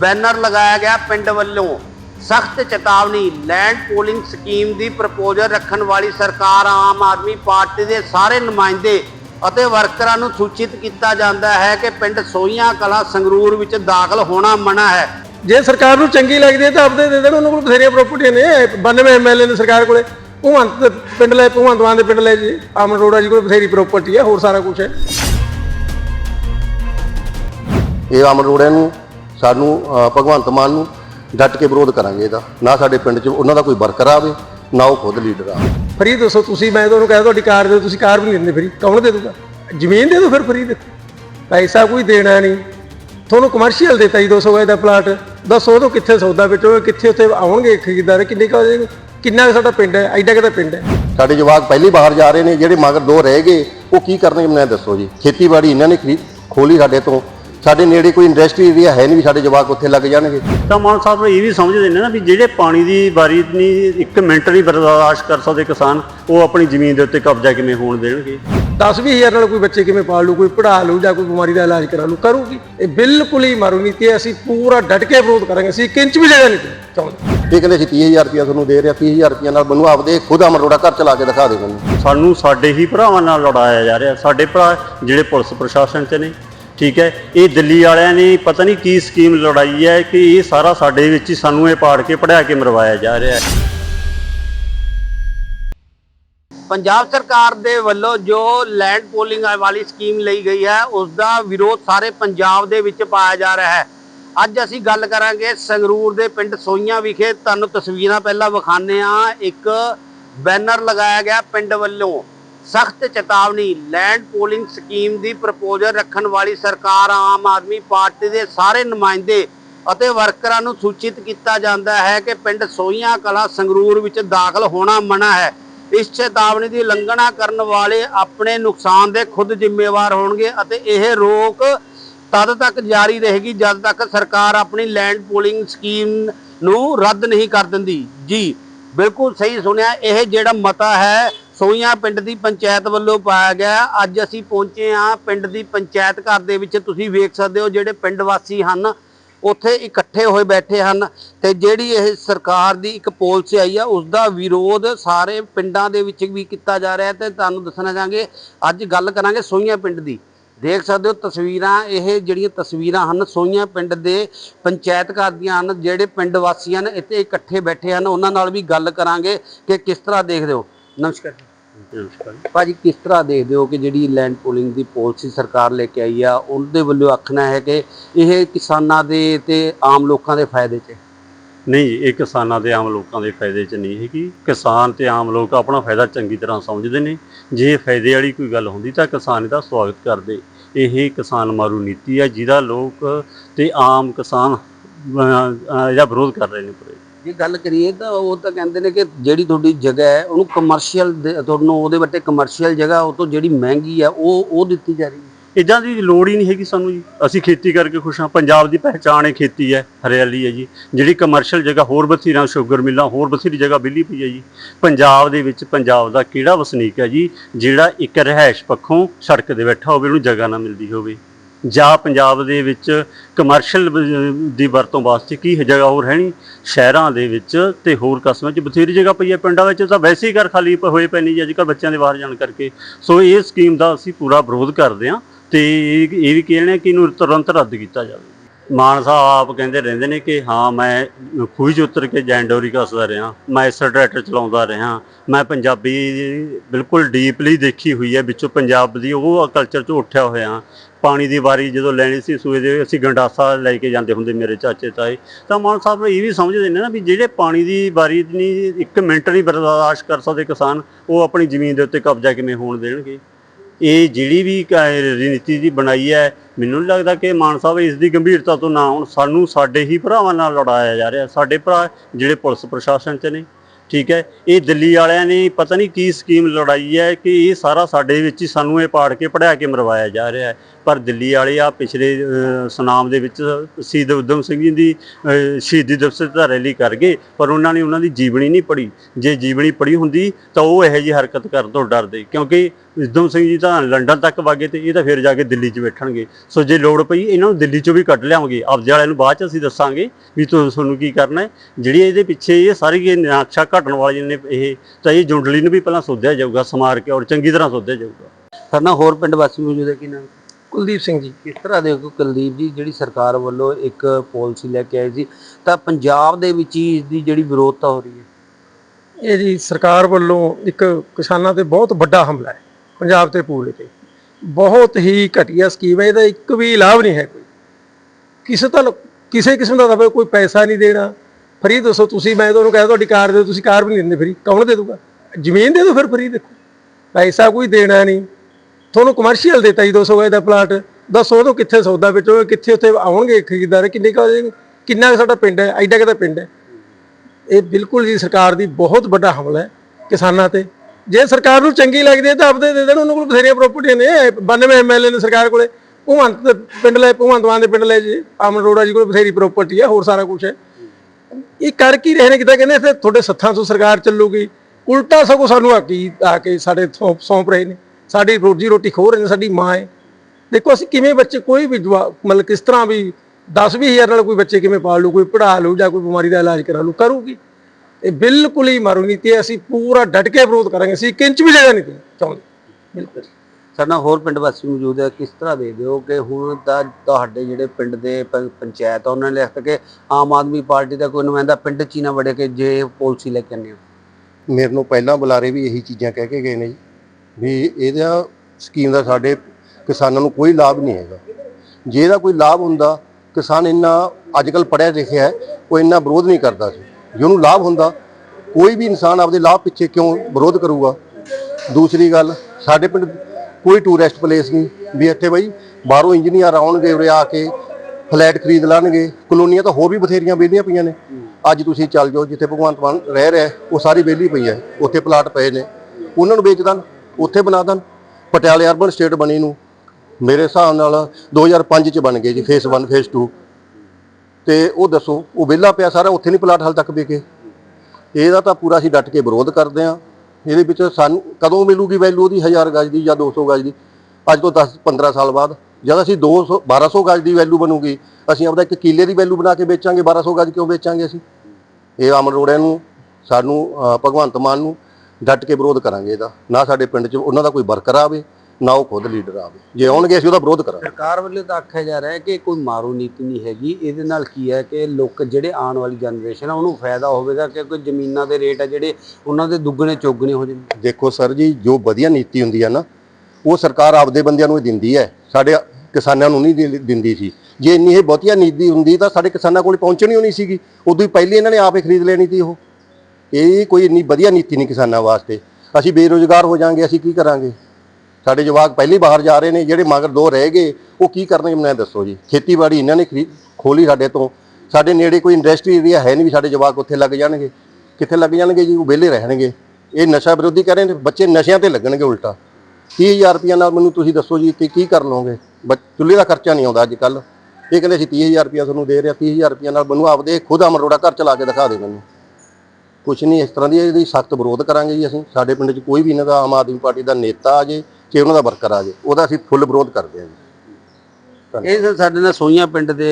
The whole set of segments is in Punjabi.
ਬੈਨਰ ਲਗਾਇਆ ਗਿਆ ਪਿੰਡ ਵੱਲੋਂ ਸਖਤ ਚੇਤਾਵਨੀ ਲੈਂਡ ਪੋਲਿੰਗ ਸਕੀਮ ਦੀ ਪ੍ਰਪੋਜ਼ਲ ਰੱਖਣ ਵਾਲੀ ਸਰਕਾਰ ਆਮ ਆਦਮੀ ਪਾਰਟੀ ਦੇ ਸਾਰੇ ਨੁਮਾਇੰਦੇ ਅਤੇ ਵਰਕਰਾਂ ਨੂੰ ਸੂਚਿਤ ਕੀਤਾ ਜਾਂਦਾ ਹੈ ਕਿ ਪਿੰਡ ਸੋਈਆਂ ਕਲਾ ਸੰਗਰੂਰ ਵਿੱਚ ਦਾਖਲ ਹੋਣਾ ਮਨਾ ਹੈ। ਜੇ ਸਰਕਾਰ ਨੂੰ ਚੰਗੀ ਲੱਗਦੀ ਹੈ ਤਾਂ ਆਪਦੇ ਦੇ ਦੇਣ ਉਹਨਾਂ ਕੋਲ ਬਥੇਰੀਆਂ ਪ੍ਰਾਪਰਟੀਆਂ ਨੇ 92 ਐਮਐਲਏ ਨੇ ਸਰਕਾਰ ਕੋਲੇ। ਭਗਵੰਤ ਪਿੰਡ ਲੈ ਭਗਵੰਤ ਮਾਨ ਦੇ ਪਿੰਡ ਲੈ ਜੀ ਆਮਨ ਅਰੋੜਾ ਜੀ ਕੋਲ ਬਥੇਰੀ ਪ੍ਰਾਪਰਟੀ ਹੈ ਹੋਰ ਸਾਰਾ ਕੁਝ ਹੈ। ਇਹ ਅਮਰ ਰੋੜੇ ਨੂੰ ਸਾਨੂੰ ਭਗਵੰਤ ਮਾਨ ਨੂੰ ਡਟ ਕੇ ਵਿਰੋਧ ਕਰਾਂਗੇ ਇਹਦਾ। ਨਾ ਸਾਡੇ ਪਿੰਡ 'ਚ ਉਹਨਾਂ ਦਾ ਕੋਈ ਵਰਕਰ ਆਵੇ ਨਾ ਉਹ ਖੁਦ ਲੀਡਰ ਆ ਫਰੀ ਦੱਸੋ ਤੁਸੀਂ ਮੈਂ ਤੁਹਾਨੂੰ ਕਹਿੰਦਾ ਤੁਹਾਡੀ ਕਾਰ ਦੇ ਤੁਸੀਂ ਕਾਰ ਵੀ ਨਹੀਂ ਦਿੰਦੇ ਫਰੀ ਕੌਣ ਦੇ ਦੂਗਾ? ਜ਼ਮੀਨ ਦੇ ਦਿਓ ਫਿਰ ਫਰੀ ਦੇ ਪੈਸਾ ਕੋਈ ਦੇਣਾ ਨਹੀਂ। ਤੁਹਾਨੂੰ ਕਮਰਸ਼ੀਅਲ ਦਿੱਤਾ ਜੀ 200 ਗਜ ਦਾ ਪਲਾਟ ਦੱਸੋ ਉਹ ਕਿੱਥੇ ਸੌਦਾ ਵੇਚੋਗੇ ਕਿੱਥੇ ਉੱਥੇ ਆਉਣਗੇ ਖਰੀਦਦਾਰ ਕਿੰਨੇ ਕੁ ਵਜੇ? ਕਿੰਨਾ ਕੁ ਸਾਡਾ ਪਿੰਡ ਹੈ? ਐਡਾ ਕਿਤਾ ਪਿੰਡ ਹੈ? ਸਾਡੇ ਜਵਾਕ ਪਹਿਲੀ ਬਾਹਰ ਜਾ ਰਹੇ ਨੇ ਜਿਹੜੇ ਮਗਰ ਦੋ ਰਹਿ ਗਏ ਉਹ ਕੀ ਕਰਨਗੇ ਮੈਨੂੰ ਇਹ ਦੱਸੋ ਜੀ। ਖੇਤੀਬਾੜੀ ਇਹਨਾਂ ਨੇ ਖਰੀਦ ਖੋਲੀ ਸਾਡੇ ਤੋਂ। ਸਾਡੇ ਨੇੜੇ ਕੋਈ ਇੰਡਸਟਰੀ ਏਰੀਆ ਹੈ ਨਹੀਂ ਵੀ ਸਾਡੇ ਜਵਾਕ ਉੱਥੇ ਲੱਗ ਜਾਣਗੇ। ਤਾਂ ਮਾਨ ਸਾਹਿਬ ਇਹ ਵੀ ਸਮਝਦੇ ਨੇ ਨਾ ਵੀ ਜਿਹੜੇ ਪਾਣੀ ਦੀ ਵਾਰੀ ਨਹੀਂ ਇੱਕ ਮਿੰਟ ਨਹੀਂ ਬਰਦਾਸ਼ਤ ਕਰ ਸਕਦੇ ਕਿਸਾਨ ਉਹ ਆਪਣੀ ਜ਼ਮੀਨ ਦੇ ਉੱਤੇ ਕਬਜ਼ਾ ਕਿਵੇਂ ਹੋਣ ਦੇਣਗੇ? 10 ਵੀਹ ਹਜ਼ਾਰ ਨਾਲ ਕੋਈ ਬੱਚੇ ਕਿਵੇਂ ਪਾਲ ਲੂ ਕੋਈ ਪੜ੍ਹਾ ਲੂ ਜਾਂ ਕੋਈ ਬਿਮਾਰੀ ਦਾ ਇਲਾਜ ਕਰਾ ਲੂ ਕਰੂਗੀ। ਇਹ ਬਿਲਕੁਲ ਹੀ ਮਾਰੂ ਨੀਤੀ ਹੈ ਅਸੀਂ ਪੂਰਾ ਡਟ ਕੇ ਵਿਰੋਧ ਕਰਾਂਗੇ ਅਸੀਂ ਇੱਕ ਇੰਚ ਵੀ ਜਗ੍ਹਾ ਨਹੀਂ ਚਾਹੁੰਦੇ। ਇਹ ਕਹਿੰਦੇ ਅਸੀਂ 30000 ਰੁਪਇਆ ਤੁਹਾਨੂੰ ਦੇ ਰਿਹਾ 30000 ਰੁਪਇਆ ਨਾਲ ਮੈਨੂੰ ਆਪਦੇ ਖੁਦ ਅਮਰ ਰੋੜਾ ਘਰ ਚਲਾ ਕੇ ਦਿਖਾ ਦੇ ਮੈਨੂੰ। ਸਾਨੂੰ ਸਾਡੇ ਹੀ ਭਰਾਵਾਂ ਨਾਲ ਲੜਾਇਆ ਜਾ ਰਿਹਾ ਸਾਡੇ ਭਰਾ ਜਿਹੜੇ ਪੁਲਿਸ ਪ੍ਰਸ਼ਾਸਨ 'ਚ ਨੇ ਠੀਕ ਹੈ, ਇਹ ਦਿੱਲੀ ਵਾਲਿਆਂ ਨੇ ਪਤਾ ਨਹੀਂ ਕੀ ਸਕੀਮ ਲੜਾਈ ਹੈ ਕਿ ਇਹ ਸਾਰਾ ਸਾਡੇ ਵਿੱਚ ਹੀ ਸਾਨੂੰ ਇਹ ਪਾੜ ਕੇ ਪੜਿਆ ਕੇ ਮਰਵਾਇਆ ਜਾ ਰਿਹਾ ਹੈ। ਪੰਜਾਬ ਸਰਕਾਰ ਦੇ ਵੱਲੋਂ ਜੋ ਲੈਂਡ ਪੋਲਿੰਗ ਵਾਲੀ ਸਕੀਮ ਲਈ ਗਈ ਹੈ ਉਸ ਦਾ ਵਿਰੋਧ ਸਾਰੇ ਪੰਜਾਬ ਦੇ ਵਿੱਚ ਪਾਇਆ ਜਾ ਰਿਹਾ ਹੈ। ਅੱਜ ਅਸੀਂ ਗੱਲ ਕਰਾਂਗੇ ਸੰਗਰੂਰ ਦੇ ਪਿੰਡ ਸੋਈਆਂ ਵਿਖੇ। ਤੁਹਾਨੂੰ ਤਸਵੀਰਾਂ ਪਹਿਲਾਂ ਵਿਖਾਣੇ ਆ ਇੱਕ ਬੈਨਰ ਲਗਾਇਆ ਗਿਆ ਪਿੰਡ ਵੱਲੋਂ। ਸਖਤ ਚੇਤਾਵਨੀ ਲੈਂਡ ਪੋਲਿੰਗ ਸਕੀਮ ਦੀ ਪ੍ਰਪੋਜ਼ਲ ਰੱਖਣ ਵਾਲੀ ਸਰਕਾਰ ਆਮ ਆਦਮੀ ਪਾਰਟੀ ਦੇ ਸਾਰੇ ਨੁਮਾਇੰਦੇ ਅਤੇ ਵਰਕਰਾਂ ਨੂੰ ਸੂਚਿਤ ਕੀਤਾ ਜਾਂਦਾ ਹੈ ਕਿ ਪਿੰਡ ਸੋਈਆਂ ਕਲਾ ਸੰਗਰੂਰ ਵਿੱਚ ਦਾਖਲ ਹੋਣਾ ਮਨਾ ਹੈ। ਇਸ ਚੇਤਾਵਨੀ ਦੀ ਉਲੰਘਣਾ ਕਰਨ ਵਾਲੇ ਆਪਣੇ ਨੁਕਸਾਨ ਦੇ ਖੁਦ ਜ਼ਿੰਮੇਵਾਰ ਹੋਣਗੇ ਅਤੇ ਇਹ ਰੋਕ ਤਦ ਤੱਕ ਜਾਰੀ ਰਹੇਗੀ ਜਦ ਤੱਕ ਸਰਕਾਰ ਆਪਣੀ ਲੈਂਡ ਪੂਲਿੰਗ ਸਕੀਮ ਨੂੰ ਰੱਦ ਨਹੀਂ ਕਰ ਦਿੰਦੀ। ਜੀ, ਬਿਲਕੁਲ ਸਹੀ ਸੁਣਿਆ। ਇਹ ਜਿਹੜਾ ਮਤਾ ਹੈ ਸੋਈਆਂ ਪਿੰਡ ਦੀ ਪੰਚਾਇਤ ਵੱਲੋਂ ਪਾਇਆ ਗਿਆ ਅੱਜ ਅਸੀਂ ਪਹੁੰਚੇ ਹਾਂ ਪਿੰਡ ਦੀ ਪੰਚਾਇਤ ਘਰ ਦੇ ਵਿੱਚ। ਤੁਸੀਂ ਵੇਖ ਸਕਦੇ ਹੋ ਜਿਹੜੇ ਪਿੰਡ ਵਾਸੀ ਹਨ, ਉੱਥੇ ਇਕੱਠੇ ਹੋਏ ਬੈਠੇ ਹਨ ਤੇ ਜਿਹੜੀ ਇਹ ਸਰਕਾਰ ਦੀ ਇੱਕ ਪਾਲਿਸੀ ਆਈ ਆ ਉਸ ਦਾ ਵਿਰੋਧ ਸਾਰੇ ਪਿੰਡਾਂ ਦੇ ਵਿੱਚ ਵੀ ਕੀਤਾ ਜਾ ਰਿਹਾ ਤੇ ਤੁਹਾਨੂੰ ਦੱਸਣਾ ਚਾਹਾਂਗੇ, ਅੱਜ ਗੱਲ ਕਰਾਂਗੇ ਸੋਈਆਂ ਪਿੰਡ ਦੀ। ਦੇਖ ਸਕਦੇ ਹੋ ਤਸਵੀਰਾਂ, ਇਹ ਜਿਹੜੀਆਂ ਤਸਵੀਰਾਂ ਹਨ, ਸੋਈਆਂ ਪਿੰਡ ਦੇ ਪੰਚਾਇਤ ਘਰ ਦੀਆਂ ਹਨ, ਜਿਹੜੇ ਪਿੰਡ ਵਾਸੀਆਂ ਹਨ, ਇੱਥੇ ਇਕੱਠੇ ਬੈਠੇ ਹਨ। ਉਹਨਾਂ ਨਾਲ ਵੀ ਗੱਲ ਕਰਾਂਗੇ ਕਿ ਕਿਸ ਤਰ੍ਹਾਂ ਦੇਖਦੇ ਹੋ। ਨਮਸਕਾਰ ਭਾਜੀ ਕਿਸ ਤਰ੍ਹਾਂ ਦੇਖਦੇ ਹੋ ਕਿ ਜਿਹੜੀ ਲੈਂਡ ਪੂਲਿੰਗ ਦੀ ਪਾਲਿਸੀ ਸਰਕਾਰ ਲੈ ਕੇ ਆਈ ਆ ਉਹਦੇ ਵੱਲੋਂ ਆਖਣਾ ਹੈ ਕਿ ਇਹ ਕਿਸਾਨਾਂ ਦੇ ਤੇ ਆਮ ਲੋਕਾਂ ਦੇ ਫਾਇਦੇ 'ਚ। ਨਹੀਂ ਇਹ ਕਿਸਾਨਾਂ ਤੇ ਆਮ ਲੋਕਾਂ ਦੇ ਫਾਇਦੇ 'ਚ ਨਹੀਂ ਹੈਗੀ। ਕਿਸਾਨ ਤੇ ਆਮ ਲੋਕ ਆਪਣਾ ਫਾਇਦਾ ਚੰਗੀ ਤਰ੍ਹਾਂ ਸਮਝਦੇ ਨੇ। ਜੇ ਫਾਇਦੇ ਵਾਲੀ ਕੋਈ ਗੱਲ ਹੁੰਦੀ ਤਾਂ ਕਿਸਾਨ ਇਹਦਾ ਸਵਾਗਤ ਕਰਦੇ। ਇਹ ਕਿਸਾਨ ਮਾਰੂ ਨੀਤੀ ਹੈ ਜਿਹਦਾ ਲੋਕ ਤੇ ਆਮ ਕਿਸਾਨ ਇਹਦਾ ਵਿਰੋਧ ਕਰ ਰਹੇ ਨੇ ਪੂਰੇ। ਜੇ ਗੱਲ ਕਰੀਏ ਤਾਂ ਉਹ ਤਾਂ ਕਹਿੰਦੇ ਨੇ ਕਿ ਜਿਹੜੀ ਤੁਹਾਡੀ ਜਗ੍ਹਾ ਹੈ, ਉਹਨੂੰ ਕਮਰਸ਼ੀਅਲ ਤੁਹਾਨੂੰ ਉਹਦੇ ਵੱਟੇ ਕਮਰਸ਼ੀਅਲ ਜਗ੍ਹਾ, ਉਹ ਤੋਂ ਜਿਹੜੀ ਮਹਿੰਗੀ ਆ, ਉਹ ਉਹ ਦਿੱਤੀ ਜਾ ਰਹੀ ਹੈ। ਇਦਾਂ ਦੀ ਲੋੜ ਹੀ ਨਹੀਂ ਹੈਗੀ ਸਾਨੂੰ ਜੀ। ਅਸੀਂ ਖੇਤੀ ਕਰਕੇ ਖੁਸ਼ ਹਾਂ। ਪੰਜਾਬ ਦੀ ਪਹਿਚਾਣ ਹੈ ਖੇਤੀ ਹੈ, ਹਰਿਆਲੀ ਹੈ ਜੀ। ਜਿਹੜੀ ਕਮਰਸ਼ੀਅਲ ਜਗ੍ਹਾ, ਹੋਰ ਬਥੇਰਾ ਸ਼ੂਗਰ ਮਿੱਲਾਂ, ਹੋਰ ਬਥੇਰੀ ਜਗ੍ਹਾ ਬਿੱਲੀ ਪਈ ਹੈ ਜੀ। ਪੰਜਾਬ ਦੇ ਵਿੱਚ ਪੰਜਾਬ ਦਾ ਕਿਹੜਾ ਵਸਨੀਕ ਹੈ ਜੀ, ਜਿਹੜਾ ਇੱਕ ਰਹਿائش ਪੱਖੋਂ ਸੜਕ ਦੇ ਬੈਠਾ ਹੋਵੇ, ਉਹਨੂੰ ਜਗ੍ਹਾ ਨਾ ਮਿਲਦੀ ਹੋਵੇ। ਜਾਂ ਪੰਜਾਬ ਦੇ ਵਿੱਚ ਕਮਰਸ਼ੀਅਲ ਦੀ ਵਰਤੋਂ ਵਾਸਤੇ ਕੀ ਜਗ੍ਹਾ ਹੋਰ ਹੈ ਨਹੀਂ? ਸ਼ਹਿਰਾਂ ਦੇ ਵਿੱਚ ਤੇ ਹੋਰ ਕਸਬਾਂ 'ਚ ਬਥੇਰੀ ਜਗ੍ਹਾ ਪਈ ਹੈ, ਪਿੰਡਾਂ ਵਿੱਚ ਤਾਂ ਵੈਸੇ ਹੀ ਘਰ ਖਾਲੀ ਪ- ਹੋਏ ਪਏ ਨੇ ਜੀ ਅੱਜ ਕੱਲ੍ਹ ਬੱਚਿਆਂ ਦੇ ਬਾਹਰ ਜਾਣ ਕਰਕੇ। ਸੋ ਇਹ ਸਕੀਮ ਦਾ ਅਸੀਂ ਪੂਰਾ ਵਿਰੋਧ ਕਰਦੇ ਹਾਂ ਤੇ ਇਹ ਵੀ ਕਹਿਣਾ ਕਿ ਇਹਨੂੰ ਤੁਰੰਤ ਰੱਦ ਕੀਤਾ ਜਾਵੇ। ਮਾਨ ਸਾਹਿਬ ਆਪ ਕਹਿੰਦੇ ਰਹਿੰਦੇ ਨੇ ਕਿ ਹਾਂ, ਮੈਂ ਖੂਹ 'ਚ ਉਤਰ ਕੇ ਜੈਂਡੋਰੀ ਕੱਸਦਾ ਰਿਹਾ, ਮੈਂ ਇਸ ਟਰੈਕਟਰ ਚਲਾਉਂਦਾ ਰਿਹਾ, ਮੈਂ ਪੰਜਾਬੀ ਬਿਲਕੁਲ ਡੀਪਲੀ ਦੇਖੀ ਹੋਈ ਹੈ, ਵਿੱਚੋਂ ਪੰਜਾਬ ਦੀ ਉਹ ਕਲਚਰ 'ਚੋਂ ਉੱਠਿਆ ਹੋਇਆ। ਪਾਣੀ ਦੀ ਵਾਰੀ ਜਦੋਂ ਲੈਣੀ ਸੀ ਸੂਏ ਦੇ, ਅਸੀਂ ਗੰਡਾਸਾ ਲੈ ਕੇ ਜਾਂਦੇ ਹੁੰਦੇ ਮੇਰੇ ਚਾਚੇ ਤਾਏ। ਤਾਂ ਮਾਨ ਸਾਹਿਬ, ਇਹ ਵੀ ਸਮਝਦੇ ਨੇ ਨਾ ਵੀ ਜਿਹੜੇ ਪਾਣੀ ਦੀ ਵਾਰੀ ਨਹੀਂ, ਇੱਕ ਮਿੰਟ ਨਹੀਂ ਬਰਦਾਸ਼ਤ ਕਰ ਸਕਦੇ ਕਿਸਾਨ, ਉਹ ਆਪਣੀ ਜ਼ਮੀਨ ਦੇ ਉੱਤੇ ਕਬਜ਼ਾ ਕਿਵੇਂ ਹੋਣ ਦੇਣਗੇ? ਇਹ ਜਿਹੜੀ ਵੀ ਰਣਨੀਤੀ ਦੀ ਬਣਾਈ ਹੈ, ਮੈਨੂੰ ਨਹੀਂ ਲੱਗਦਾ ਕਿ ਮਾਨ ਸਾਹਿਬ ਇਸ ਦੀ ਗੰਭੀਰਤਾ ਤੋਂ ਨਾ ਹੁਣ ਸਾਨੂੰ ਸਾਡੇ ਹੀ ਭਰਾਵਾਂ ਨਾਲ ਲੜਾਇਆ ਜਾ ਰਿਹਾ। ਸਾਡੇ ਭਰਾ ਜਿਹੜੇ ਪੁਲਿਸ ਪ੍ਰਸ਼ਾਸਨ 'ਚ ਨੇ, ਠੀਕ ਹੈ? ਇਹ ਦਿੱਲੀ ਵਾਲਿਆਂ ਨੇ ਪਤਾ ਨਹੀਂ ਕੀ ਸਕੀਮ ਲੜਾਈ ਹੈ ਕਿ ਇਹ ਸਾਰਾ ਸਾਡੇ ਵਿੱਚ ਹੀ ਸਾਨੂੰ ਇਹ ਪਾੜ ਕੇ ਪੜਿਆ ਕੇ ਮਰਵਾਇਆ ਜਾ ਰਿਹਾ ਹੈ। ਪਰ ਦਿੱਲੀ ਵਾਲੇ ਆ ਪਿਛਲੇ ਸੁਨਾਮ ਦੇ ਵਿੱਚ ਸ਼ਹੀਦ ਉਦਮ ਸਿੰਘ ਜੀ ਦੀ ਸ਼ਹੀਦੀ ਦਿਵਸ ਦਾ ਰੈਲੀ ਕਰ ਗਏ, ਪਰ ਉਹਨਾਂ ਨੇ ਉਹਨਾਂ ਦੀ ਜੀਵਨੀ ਨਹੀਂ ਪੜ੍ਹੀ। ਜੇ ਜੀਵਨੀ ਪੜ੍ਹੀ ਹੁੰਦੀ ਤਾਂ ਉਹ ਇਹੋ ਜਿਹੀ ਹਰਕਤ ਕਰਨ ਤੋਂ ਡਰਦੇ, ਕਿਉਂਕਿ ਉਦਮ ਸਿੰਘ ਜੀ ਤਾਂ ਲੰਡਨ ਤੱਕ ਵਾਗੇ ਤੇ ਇਹ ਤਾਂ ਫਿਰ ਜਾ ਕੇ ਦਿੱਲੀ 'ਚ ਬੈਠਣਗੇ। ਸੋ ਜੇ ਲੋੜ ਪਈ ਇਹਨਾਂ ਨੂੰ ਦਿੱਲੀ 'ਚੋਂ ਵੀ ਕੱਢ ਲਿਆਵਾਂਗੇ, ਆਪਦੇ ਵਾਲਿਆਂ ਨੂੰ ਬਾਅਦ 'ਚ ਅਸੀਂ ਦੱਸਾਂਗੇ ਵੀ ਤੁਹਾਨੂੰ ਕੀ ਕਰਨਾ ਹੈ। ਜਿਹੜੀ ਇਹਦੇ ਪਿੱਛੇ ਇਹ ਸਾਰੀ ਇਹ ਨਾਕਸ਼ਾ ਘਟਣ ਵਾਲੇ ਨੇ ਇਹ, ਤਾਂ ਇਹ ਜੁੰਡਲੀ ਨੂੰ ਵੀ ਪਹਿਲਾਂ ਸੋਧਿਆ ਜਾਊਗਾ, ਸਮਾਰ ਕੇ ਔਰ ਚੰਗੀ ਤਰ੍ਹਾਂ ਸੋਧਿਆ ਜਾਊਗਾ। ਸਾਡੇ ਹੋਰ ਪਿੰਡ ਵਾਸੀ ਮੌਜੂਦ ਹੈ, ਕੀ ਨਾਮ? ਕੁਲਦੀਪ ਸਿੰਘ ਜੀ ਕਿਸ ਤਰ੍ਹਾਂ ਦੇਖੋ ਕੁਲਦੀਪ ਜੀ, ਜਿਹੜੀ ਸਰਕਾਰ ਵੱਲੋਂ ਇੱਕ ਪਾਲਿਸੀ ਲੈ ਕੇ ਆਈ ਸੀ, ਤਾਂ ਪੰਜਾਬ ਦੇ ਵਿੱਚ ਹੀ ਇਸ ਦੀ ਜਿਹੜੀ ਵਿਰੋਧਤਾ ਹੋ ਰਹੀ ਹੈ? ਇਹ ਜੀ ਸਰਕਾਰ ਵੱਲੋਂ ਇੱਕ ਕਿਸਾਨਾਂ ਤੇ ਬਹੁਤ ਵੱਡਾ ਹਮਲਾ ਹੈ, ਪੰਜਾਬ ਤੇ ਪੂਰੇ ਤੇ। ਬਹੁਤ ਹੀ ਘਟੀਆ ਸਕੀਮ ਹੈ, ਇਹਦਾ ਇੱਕ ਵੀ ਲਾਭ ਨਹੀਂ ਹੈ ਕੋਈ। ਕਿਸੇ ਤਾਂ ਕਿਸੇ ਕਿਸਮ ਦਾ ਤਾਂ ਕੋਈ ਪੈਸਾ ਨਹੀਂ ਦੇਣਾ। ਫਰੀ ਦੱਸੋ ਤੁਸੀਂ, ਮੈਂ ਤੁਹਾਨੂੰ ਕਹਿੰਦਾ ਤੁਹਾਡੀ ਕਾਰ ਦੇ ਤੁਸੀਂ ਕਾਰ ਵੀ ਨਹੀਂ ਦਿੰਦੇ, ਫਰੀ ਕੌਣ ਦੇ ਦੂਗਾ ਜ਼ਮੀਨ ਦੇ ਦਿਓ ਫਿਰ ਫਰੀ ਦੇਖੋ। ਪੈਸਾ ਕੋਈ ਦੇਣਾ ਨਹੀਂ। ਤੁਹਾਨੂੰ ਕਮਰਸ਼ੀਅਲ ਦਿੱਤਾ ਜੀ 200 ਗਜ ਦਾ ਪਲਾਟ ਦੱਸੋ ਉਦੋਂ ਕਿੱਥੇ ਸੌਦਾ ਵੇਚੋਗੇ ਕਿੱਥੇ ਉੱਥੇ ਆਉਣਗੇ ਖਰੀਦਦਾਰ? ਕਿੰਨੇ ਕੁ ਕਿੰਨਾ ਕੁ ਸਾਡਾ ਪਿੰਡ ਹੈ? ਐਡਾ ਕਿਤਾ ਪਿੰਡ ਹੈ? ਇਹ ਬਿਲਕੁਲ ਜੀ ਸਰਕਾਰ ਦੀ ਬਹੁਤ ਵੱਡਾ ਹਮਲਾ ਹੈ ਕਿਸਾਨਾਂ ਤੇ। ਜੇ ਸਰਕਾਰ ਨੂੰ ਚੰਗੀ ਲੱਗਦੀ ਹੈ ਤਾਂ ਆਪਦੇ ਦੇ ਦੇਣ, ਉਹਨਾਂ ਕੋਲ ਬਥੇਰੀਆਂ ਪ੍ਰਾਪਰਟੀਆਂ ਨੇ। 92 ਐਮਐਲਏ ਨੇ ਸਰਕਾਰ ਕੋਲੇ। ਭਗਵੰਤ ਪਿੰਡ ਲੈ ਭਗਵੰਤ ਮਾਨ ਦੇ ਪਿੰਡ ਲੈ ਜੀ। ਆਮਨ ਰੋੜਾ ਜੀ ਕੋਲ ਬਥੇਰੀ ਪ੍ਰਾਪਰਟੀ ਹੈ, ਹੋਰ ਸਾਰਾ ਕੁਝ ਹੈ। ਇਹ ਕਰ ਕੀ ਰਹੇ ਨੇ? ਕਿਤਾ ਕਹਿੰਦੇ ਇੱਥੇ ਤੁਹਾਡੇ ਸੱਥਾਂ ਤੋਂ ਸਰਕਾਰ ਚੱਲੂਗੀ। ਉਲਟਾ ਸਗੋਂ ਸਾਨੂੰ ਆ ਕੀ ਆ ਕੇ ਸਾਡੇ ਥੋਂ- ਸੌਂਪ ਰਹੇ ਨੇ। ਸਾਡੀ ਰੋਜੀ ਰੋਟੀ ਖੋ ਰਹੇ ਨੇ ਸਾਡੀ ਮਾਂ ਹੈ ਦੇਖੋ ਅਸੀਂ ਕਿਵੇਂ ਬੱਚੇ ਕੋਈ ਵੀ ਮਤਲਬ ਕਿਸ ਤਰ੍ਹਾਂ ਵੀ 10 ਵੀਹ ਹਜ਼ਾਰ ਨਾਲ ਕੋਈ ਬੱਚੇ ਕਿਵੇਂ ਪਾਲ ਲੂ ਕੋਈ ਪੜ੍ਹਾ ਲੂ ਜਾਂ ਕੋਈ ਬਿਮਾਰੀ ਦਾ ਇਲਾਜ ਕਰਾ ਲੂ ਕਰੂਗੀ। ਇਹ ਬਿਲਕੁਲ ਹੀ ਮਾਰੂ ਨੀਤੀ ਹੈ ਅਸੀਂ ਪੂਰਾ ਡਟ ਕੇ ਵਿਰੋਧ ਕਰਾਂਗੇ ਅਸੀਂ ਇੱਕ ਇੰਚ ਵੀ ਜਗ੍ਹਾ ਨਹੀਂ ਚਾਹੁੰਦੇ। ਬਿਲਕੁਲ। ਸਾਡੇ ਨਾਲ ਹੋਰ ਪਿੰਡ ਵਾਸੀ ਮੌਜੂਦ ਹੈ ਕਿਸ ਤਰ੍ਹਾਂ ਦੇ ਦਿਓ ਕਿ ਹੁਣ ਤਾਂ ਤੁਹਾਡੇ ਜਿਹੜੇ ਪਿੰਡ ਦੇ ਪੰਚਾਇਤ ਆ ਉਹਨਾਂ ਨੇ ਲਿਖਤ ਕਿ ਆਮ ਆਦਮੀ ਪਾਰਟੀ ਦਾ ਕੋਈ ਨੁਮਾਇੰਦਾ ਪਿੰਡ 'ਚ ਹੀ ਨਾ ਵੜੇ ਕਿ ਜੇ ਪਾਲਿਸੀ ਲੈ ਕੇ ਆਉਂਦੇ ਹੋ ਮੇਰੇ ਨੂੰ ਪਹਿਲਾਂ ਬੁਲਾਰੇ ਵੀ ਇਹੀ ਚੀਜ਼ਾਂ ਕਹਿ ਕੇ ਗਏ ਨੇ ਜੀ। ਵੀ ਇਹਦਾ ਸਕੀਮ ਦਾ ਸਾਡੇ ਕਿਸਾਨਾਂ ਨੂੰ ਕੋਈ ਲਾਭ ਨਹੀਂ ਹੈਗਾ। ਜੇ ਇਹਦਾ ਕੋਈ ਲਾਭ ਹੁੰਦਾ, ਕਿਸਾਨ ਇੰਨਾ ਅੱਜ ਅੱਜਕੱਲ ਪੜਿਆ ਲਿਖਿਆ ਹੈ, ਉਹ ਇੰਨਾ ਵਿਰੋਧ ਨਹੀਂ ਕਰਦਾ ਸੀ। ਜੇ ਉਹਨੂੰ ਲਾਭ ਹੁੰਦਾ, ਕੋਈ ਵੀ ਇਨਸਾਨ ਆਪਦੇ ਲਾਭ ਪਿੱਛੇ ਕਿਉਂ ਵਿਰੋਧ ਕਰੂਗਾ? ਦੂਸਰੀ ਗੱਲ, ਸਾਡੇ ਪਿੰਡ ਕੋਈ ਟੂਰਿਸਟ ਪਲੇਸ ਨਹੀਂ, ਵੀ ਇੱਥੇ ਬਈ ਬਾਹਰੋਂ ਇੰਜੀਨੀਅਰ ਆਉਣਗੇ ਉਰੇ ਆ ਕੇ, ਫਲੈਟ ਖਰੀਦ ਲੈਣਗੇ, ਕਲੋਨੀਆਂ ਤਾਂ ਹੋਰ ਵੀ ਬਥੇਰੀਆਂ ਵਿਹਲੀਆਂ ਪਈਆਂ ਨੇ। ਅੱਜ ਤੁਸੀਂ ਚੱਲ ਜਾਓ, ਜਿੱਥੇ ਭਗਵੰਤ ਮਾਨ ਰਹਿ ਰਿਹਾ ਉਹ ਸਾਰੀ ਵਿਹਲੀ ਪਈ ਹੈ, ਉੱਥੇ ਪਲਾਟ ਪਏ ਨੇ। ਉਹਨਾਂ ਨੂੰ ਵੇਚ ਦੇਣ ਉੱਥੇ ਬਣਾ ਦੇਣ। ਪਟਿਆਲੇ ਅਰਬਨ ਸਟੇਟ ਬਣੀ ਨੂੰ। ਮੇਰੇ ਹਿਸਾਬ ਨਾਲ 2005 ਚ ਬਣ ਗਏ ਜੀ ਫੇਸ 1 ਫੇਸ 2 ਤੇ ਉਹ ਦੱਸੋ, ਉਹ ਵਿਹਲਾ ਪਿਆ ਸਾਰਾ, ਉੱਥੇ ਨਹੀਂ ਪਲਾਟ ਹਾਲ ਤੱਕ ਵਿਕੇ। ਇਹਦਾ ਤਾਂ ਪੂਰਾ ਅਸੀਂ ਡਟ ਕੇ ਵਿਰੋਧ ਕਰਦੇ ਆ ਇਹਦੇ ਵਿੱਚ ਸਾਨੂੰ ਕਦੋਂ ਮਿਲੂਗੀ ਵੈਲਿਊ ਉਹਦੀ? 1000 ਗਜ ਦੀ ਜਾਂ 200 ਗਜ ਦੀ? ਅੱਜ ਤੋਂ 10 15 ਸਾਲ ਬਾਅਦ। ਜਦ ਅਸੀਂ 200 1200 ਗਜ ਦੀ ਵੈਲਿਊ ਬਣੂਗੀ, ਅਸੀਂ ਆਪਦਾ ਇੱਕ ਕਿਲੇ ਦੀ ਵੈਲਿਊ ਬਣਾ ਕੇ ਵੇਚਾਂਗੇ। 1200 ਗਜ ਕਿਉਂ ਵੇਚਾਂਗੇ ਅਸੀਂ? ਇਹ ਅਮਨ ਰੋੜਿਆਂ ਨੂੰ, ਸਾਨੂੰ ਭਗਵੰਤ ਮਾਨ ਨੂੰ ਡਟ ਕੇ ਵਿਰੋਧ ਕਰਾਂਗੇ ਇਹਦਾ। ਨਾ ਸਾਡੇ ਪਿੰਡ 'ਚ ਉਹਨਾਂ ਦਾ ਕੋਈ ਵਰਕਰ ਆਵੇ ਨਾ ਉਹ ਖੁਦ ਲੀਡਰ ਆਵੇ। ਜੇ ਆਉਣਗੇ ਅਸੀਂ ਉਹਦਾ ਵਿਰੋਧ ਕਰਾਂਗੇ। ਸਰਕਾਰ ਵੱਲੋਂ ਤਾਂ ਆਖਿਆ ਜਾ ਰਿਹਾ ਹੈ ਕਿ ਕੋਈ ਮਾਰੂ ਨੀਤੀ ਨਹੀਂ ਹੈਗੀ। ਇਹਦੇ ਨਾਲ ਕੀ ਹੈ ਕਿ ਲੋਕ ਜਿਹੜੇ ਆਉਣ ਵਾਲੀ ਜਨਰੇਸ਼ਨ ਆ ਉਹਨੂੰ ਫਾਇਦਾ ਹੋਵੇਗਾ ਕਿਉਂਕਿ ਜ਼ਮੀਨਾਂ ਦੇ ਰੇਟ ਆ ਜਿਹੜੇ ਉਹਨਾਂ ਦੇ ਦੁੱਗਣੇ ਚੌਗਣੇ ਹੋ ਜਾਣਗੇ ਦੇਖੋ ਸਰ ਜੀ ਜੋ ਵਧੀਆ ਨੀਤੀ ਹੁੰਦੀ ਹੈ ਨਾ ਉਹ ਸਰਕਾਰ ਆਪਦੇ ਬੰਦਿਆਂ ਨੂੰ ਹੀ ਦਿੰਦੀ ਹੈ। ਸਾਡੇ ਕਿਸਾਨਾਂ ਨੂੰ ਨਹੀਂ ਦਿੰਦੀ ਸੀ। ਜੇ ਇੰਨੀ ਇਹ ਬਹੁਤੀਆ ਨੀਤੀ ਹੁੰਦੀ ਤਾਂ ਸਾਡੇ ਕਿਸਾਨਾਂ ਕੋਲ ਪਹੁੰਚਣੀ ਹੋਣੀ ਸੀਗੀ। ਉਦੋਂ ਹੀ ਪਹਿਲੇ ਇਹਨਾਂ ਨੇ ਆਪੇ ਖਰੀਦ ਲੈਣੀ ਸੀ ਉਹ। ਇਹ ਕੋਈ ਇੰਨੀ ਵਧੀਆ ਨੀਤੀ ਨਹੀਂ ਕਿਸਾਨਾਂ ਵਾਸਤੇ। ਅਸੀਂ ਬੇਰੁਜ਼ਗਾਰ ਹੋ ਜਾਾਂਗੇ, ਅਸੀਂ ਕੀ ਕਰਾਂਗੇ? ਸਾਡੇ ਜਵਾਕ ਪਹਿਲੀ ਬਾਹਰ ਜਾ ਰਹੇ ਨੇ, ਜਿਹੜੇ ਮਗਰ ਦੋ ਰਹਿ ਗਏ, ਉਹ ਕੀ ਕਰਨਗੇ ਮੈਨੂੰ ਦੱਸੋ ਜੀ। ਖੇਤੀਬਾੜੀ ਇਹਨਾਂ ਨੇ ਖਰੀਦ ਖੋਲੀ ਸਾਡੇ ਤੋਂ। ਸਾਡੇ ਨੇੜੇ ਕੋਈ ਇੰਡਸਟਰੀ ਏਰੀਆ ਹੈ ਨਹੀਂ ਵੀ ਸਾਡੇ ਜਵਾਕ ਉੱਥੇ ਲੱਗ ਜਾਣਗੇ। ਕਿੱਥੇ ਲੱਗ ਜਾਣਗੇ ਜੀ? ਉਹ ਵਿਹਲੇ ਰਹਿਣਗੇ। ਇਹ ਨਸ਼ਾ ਵਿਰੋਧੀ ਕਹਿ ਰਹੇ ਨੇ, ਬੱਚੇ ਨਸ਼ਿਆਂ ਤੇ ਲੱਗਣਗੇ ਉਲਟਾ। 30000 ਰੁਪਇਆ ਨਾਲ ਮੈਨੂੰ ਤੁਸੀਂ ਦੱਸੋ ਜੀ ਕਿ ਕੀ ਕਰ ਲਓਗੇ? ਬੱਚ- ਚੁੱਲ੍ਹੇ ਦਾ ਖਰਚਾ ਨਹੀਂ ਆਉਂਦਾ ਅੱਜ ਕੱਲ ਇਹ ਕਹਿੰਦੇ ਅਸੀਂ 30000 ਰੁਪਇਆ ਤੁਹਾਨੂੰ ਦੇ ਰਿਹਾ 30000 ਰੁਪਇਆ ਨਾਲ ਮੈਨੂੰ ਆਪਦੇ ਖੁਦ ਅਮਰੋੜਾ ਘਰ ਚਲਾ ਕੇ ਦਿਖਾ ਦੇ ਮੈਨੂੰ। ਕੁਛ ਨਹੀਂ, ਇਸ ਤਰ੍ਹਾਂ ਦੀ ਹੈ ਇਹਦੀ ਸਖਤ ਵਿਰੋਧ ਕਰਾਂਗੇ ਜੀ ਅਸੀਂ। ਸਾਡੇ ਪਿੰਡ 'ਚ ਕੋਈ ਵੀ ਇਹਨਾਂ ਦਾ ਆਮ ਆਦਮੀ ਪਾਰਟੀ ਦਾ ਨੇਤਾ ਆ ਜੇ ਕਿ ਉਹਨਾਂ ਦਾ ਵਰਕਰ ਆ ਜੇ, ਉਹਦਾ ਅਸੀਂ ਫੁੱਲ ਵਿਰੋਧ ਕਰਦੇ ਹਾਂ ਜੀ। ਇਹ ਸਰ ਸਾਡੇ ਨਾਲ ਸੋਈਆਂ ਪਿੰਡ ਦੇ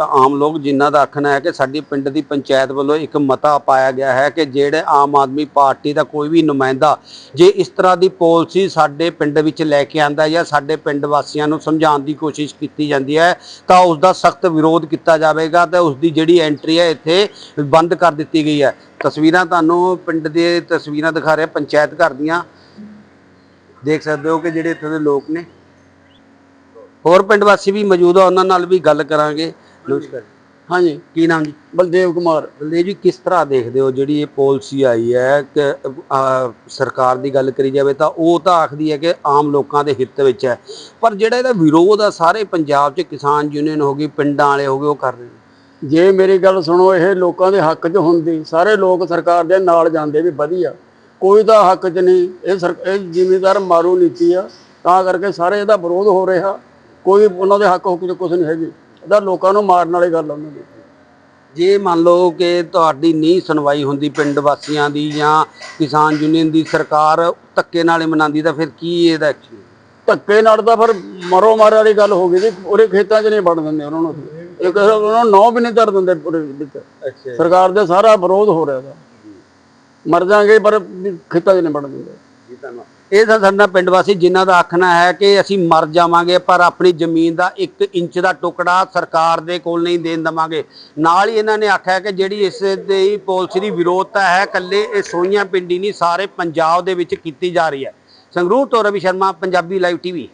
ਆਮ ਲੋਕ ਜਿਨ੍ਹਾਂ ਦਾ ਆਖਣਾ ਹੈ ਕਿ ਸਾਡੀ ਪਿੰਡ ਦੀ ਪੰਚਾਇਤ ਵੱਲੋਂ ਇੱਕ ਮਤਾ ਪਾਇਆ ਗਿਆ ਹੈ ਕਿ ਜਿਹੜੇ ਆਮ ਆਦਮੀ ਪਾਰਟੀ ਦਾ ਕੋਈ ਵੀ ਨੁਮਾਇੰਦਾ ਜੇ ਇਸ ਤਰ੍ਹਾਂ ਦੀ ਪਾਲਿਸੀ ਸਾਡੇ ਪਿੰਡ ਵਿੱਚ ਲੈ ਕੇ ਆਂਦਾ ਜਾਂ ਸਾਡੇ ਪਿੰਡ ਵਾਸੀਆਂ ਨੂੰ ਸਮਝਾਉਣ ਦੀ ਕੋਸ਼ਿਸ਼ ਕੀਤੀ ਜਾਂਦੀ ਹੈ, ਤਾਂ ਉਸ ਦਾ ਸਖਤ ਵਿਰੋਧ ਕੀਤਾ ਜਾਵੇਗਾ ਤੇ ਉਸ ਦੀ ਜਿਹੜੀ ਐਂਟਰੀ ਹੈ ਇੱਥੇ ਬੰਦ ਕਰ ਦਿੱਤੀ ਗਈ ਹੈ। ਤਸਵੀਰਾਂ ਤੁਹਾਨੂੰ ਪਿੰਡ ਦੇ ਤਸਵੀਰਾਂ ਦਿਖਾ ਰਿਹਾ ਪੰਚਾਇਤ ਘਰ ਦੀਆਂ। ਦੇਖ ਸਕਦੇ ਹੋ ਕਿ ਜਿਹੜੇ ਇੱਥੇ ਦੇ ਲੋਕ ਨੇ। ਹੋਰ ਪਿੰਡ ਵਾਸੀ ਵੀ ਮੌਜੂਦ ਆ ਉਹਨਾਂ ਨਾਲ ਵੀ ਗੱਲ ਕਰਾਂਗੇ। ਨਮਸਕਾਰ। ਹਾਂਜੀ ਕੀ ਨਾਮ ਜੀ? ਬਲਦੇਵ ਕੁਮਾਰ। ਬਲਦੇਵ ਜੀ ਕਿਸ ਤਰ੍ਹਾਂ ਦੇਖਦੇ ਹੋ ਜਿਹੜੀ ਇਹ ਪਾਲਿਸੀ ਆਈ ਹੈ ਕਿ ਸਰਕਾਰ ਦੀ ਗੱਲ ਕਰੀ ਜਾਵੇ ਤਾਂ ਉਹ ਤਾਂ ਆਖਦੀ ਹੈ ਕਿ ਆਮ ਲੋਕਾਂ ਦੇ ਹਿੱਤ ਵਿੱਚ ਹੈ। ਪਰ ਜਿਹੜਾ ਇਹਦਾ ਵਿਰੋਧ ਆ ਸਾਰੇ ਪੰਜਾਬ 'ਚ ਕਿਸਾਨ ਯੂਨੀਅਨ ਹੋ ਗਈ ਪਿੰਡਾਂ ਵਾਲੇ ਹੋ ਗਏ ਉਹ ਕਰ ਰਹੇ ਨੇ। ਜੇ ਮੇਰੀ ਗੱਲ ਸੁਣੋ ਇਹ ਲੋਕਾਂ ਦੇ ਹੱਕ 'ਚ ਹੁੰਦੀ। ਸਾਰੇ ਲੋਕ ਸਰਕਾਰ ਦੇ ਨਾਲ ਜਾਂਦੇ ਵੀ ਵਧੀਆ। ਕੋਈ ਤਾਂ ਹੱਕ 'ਚ ਨਹੀਂ। ਇਹ ਸਰ ਇਹ ਜ਼ਿਮੀਦਾਰ ਮਾਰੂ ਨੀਤੀ ਆ। ਤਾਂ ਕਰਕੇ ਸਾਰੇ ਇਹਦਾ ਵਿਰੋਧ ਹੋ ਰਿਹਾ। ਕੋਈ ਉਹਨਾਂ ਦੇ ਹੱਕ ਹੁੱਕ 'ਚ ਕੁਝ ਨਹੀਂ ਹੈਗੀ। ਇਹਦਾ ਲੋਕਾਂ ਨੂੰ ਮਾਰਨ ਵਾਲੀ ਗੱਲ ਉਹਨਾਂ ਦੀ। ਜੇ ਮੰਨ ਲਓ ਕਿ ਤੁਹਾਡੀ ਨਹੀਂ ਸੁਣਵਾਈ ਹੁੰਦੀ ਪਿੰਡ ਵਾਸੀਆਂ ਦੀ ਜਾਂ ਕਿਸਾਨ ਯੂਨੀਅਨ ਦੀ ਸਰਕਾਰ ਧੱਕੇ ਨਾਲ ਮਨਾਉਂਦੀ ਤਾਂ ਫਿਰ ਕੀ ਇਹਦਾ action? ਧੱਕੇ ਨਾਲ ਤਾਂ ਫਿਰ ਮਰੋ ਮਾਰੇ ਵਾਲੀ ਗੱਲ ਹੋ ਗਈ ਜੀ। ਉਹਦੇ ਖੇਤਾਂ 'ਚ ਨਹੀਂ ਵੜ ਦਿੰਦੇ ਉਹਨਾਂ ਨੂੰ ਇੱਕ ਉਹਨਾਂ ਨੂੰ ਨੌ ਵੀ ਨਹੀਂ ਧਰ ਦਿੰਦੇ ਪੂਰੇ ਵਿੱਚ। ਸਰਕਾਰ ਦੇ ਸਾਰਾ ਵਿਰੋਧ ਹੋ ਰਿਹਾ ਦਾ ਮਰ ਜਾਾਂਗੇ ਪਰ ਖੇਤਾਂ 'ਚ ਨਹੀਂ ਵੜ ਦਿੰਦੇ। ਇਹ ਤਾਂ ਸਾਡਾ ਪਿੰਡ ਵਾਸੀ ਜਿਨ੍ਹਾਂ ਦਾ ਆਖਣਾ ਹੈ ਕਿ ਅਸੀਂ ਮਰ ਜਾਵਾਂਗੇ, ਪਰ ਆਪਣੀ ਜ਼ਮੀਨ ਦਾ 1 ਇੰਚ ਦਾ ਟੁਕੜਾ ਸਰਕਾਰ ਦੇ ਕੋਲ ਨਹੀਂ ਦੇਣ ਦਵਾਂਗੇ। ਨਾਲ ਹੀ ਇਹਨਾਂ ਨੇ ਆਖਿਆ ਕਿ ਜਿਹੜੀ ਇਸ ਦੀ ਪਾਲਿਸੀ ਦੀ ਵਿਰੋਧਤਾ ਹੈ ਕੱਲੇ ਇਹ ਸੋਈਆਂ ਪਿੰਡੀ ਨਹੀਂ, ਸਾਰੇ ਪੰਜਾਬ ਦੇ ਵਿੱਚ ਕੀਤੀ ਜਾ ਰਹੀ ਹੈ। ਸੰਗਰੂਰ ਤੋਂ ਰਵੀ ਸ਼ਰਮਾ, ਪੰਜਾਬੀ ਲਾਈਵ ਟੀਵੀ